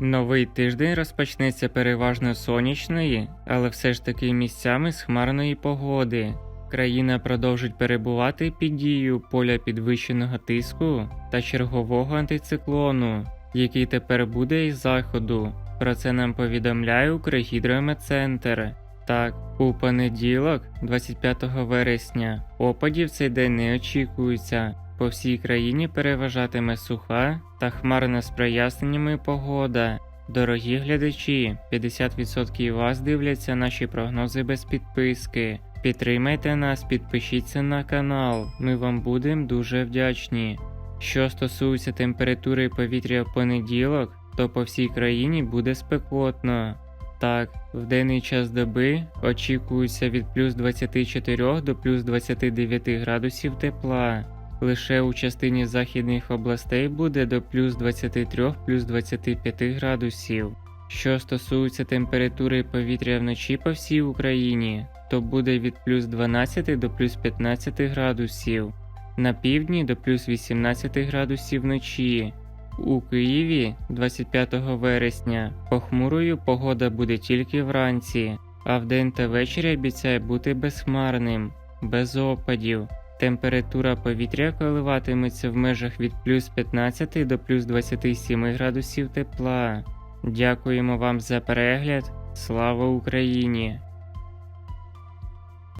Новий тиждень розпочнеться переважно сонячної, але все ж таки місцями з хмарної погоди. Країна продовжить перебувати під дією поля підвищеного тиску та чергового антициклону, який тепер буде із заходу. Про це нам повідомляє Укргідрометцентр. Так, у понеділок, 25 вересня, опадів цей день не очікується. По всій країні переважатиме суха та хмарна з проясненнями погода. Дорогі глядачі, 50% вас дивляться наші прогнози без підписки. Підтримайте нас, підпишіться на канал, ми вам будемо дуже вдячні. Що стосується температури повітря в понеділок, то по всій країні буде спекотно. Так, в денний час доби очікується від плюс 24 до плюс 29 градусів тепла. Лише у частині західних областей буде до плюс 23 плюс 25 градусів. Що стосується температури повітря вночі по всій Україні, то буде від плюс 12 до плюс 15 градусів, на півдні до плюс 18 градусів вночі. У Києві 25 вересня похмурою погода буде тільки вранці, а вдень та ввечері обіцяє бути безхмарним, без опадів. Температура повітря коливатиметься в межах від плюс 15 до плюс 27 градусів тепла. Дякуємо вам за перегляд. Слава Україні!